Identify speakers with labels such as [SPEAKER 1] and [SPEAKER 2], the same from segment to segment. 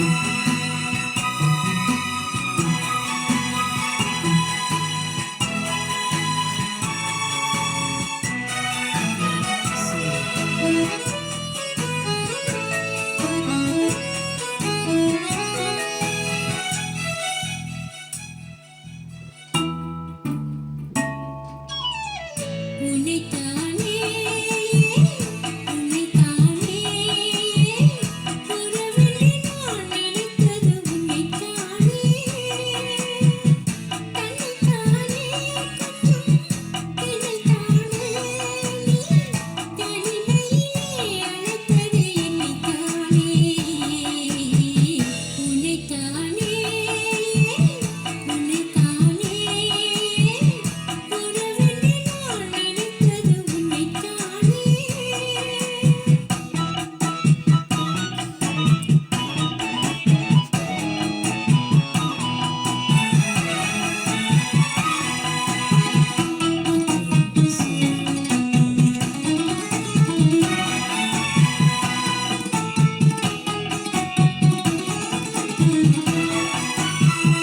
[SPEAKER 1] Thank you.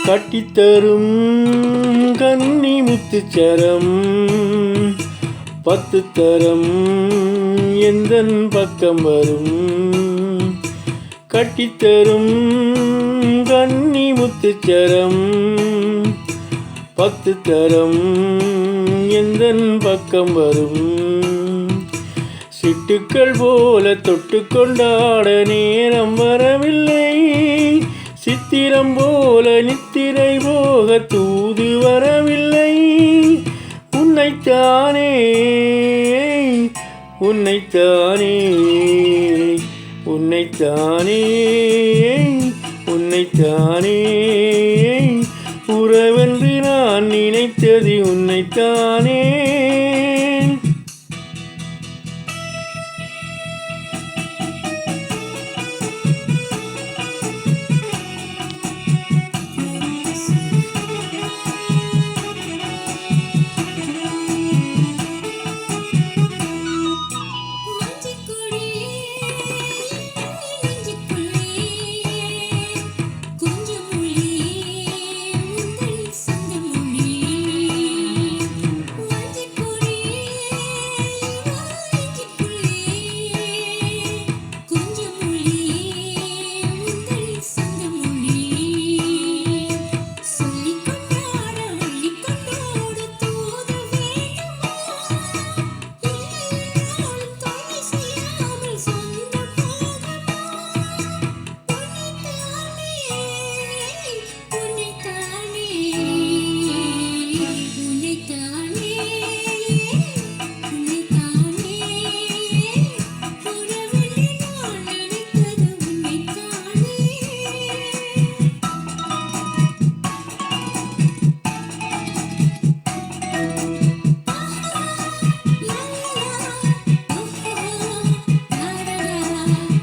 [SPEAKER 1] கட்டித்தரும் கன்னி முத்துச்சரம் பத்து தரம் எந்த பக்கம் வரும்? கட்டித்தரும் கன்னி முத்துச்சரம் பத்து தரம் எந்த பக்கம் வரும்? சிட்டுக்கள் போல தொட்டு கொண்டாட நேரம் வர தூது வரவில்லை. உன்னைத்தானே உன்னைத்தானே உன்னைத்தானே உன்னைத்தானே உறவென்று நான் நினைத்தது உன்னைத்தானே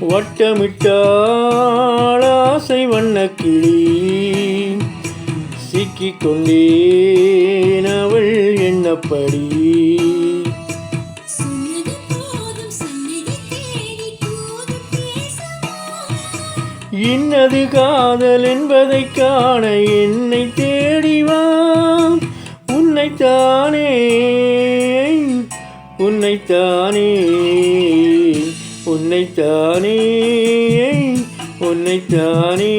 [SPEAKER 1] வட்டமிட்டாள் ஆசை வண்ணக்கிளி சிக்கிக் கொண்டேன் அவள் எண்ணப்படி இன்னது காதல் என்பதைக் காண என்னை தேடி வா. உன்னைத்தானே உன்னைத்தானே. உன்னைத்தானே உன்னைத்தானே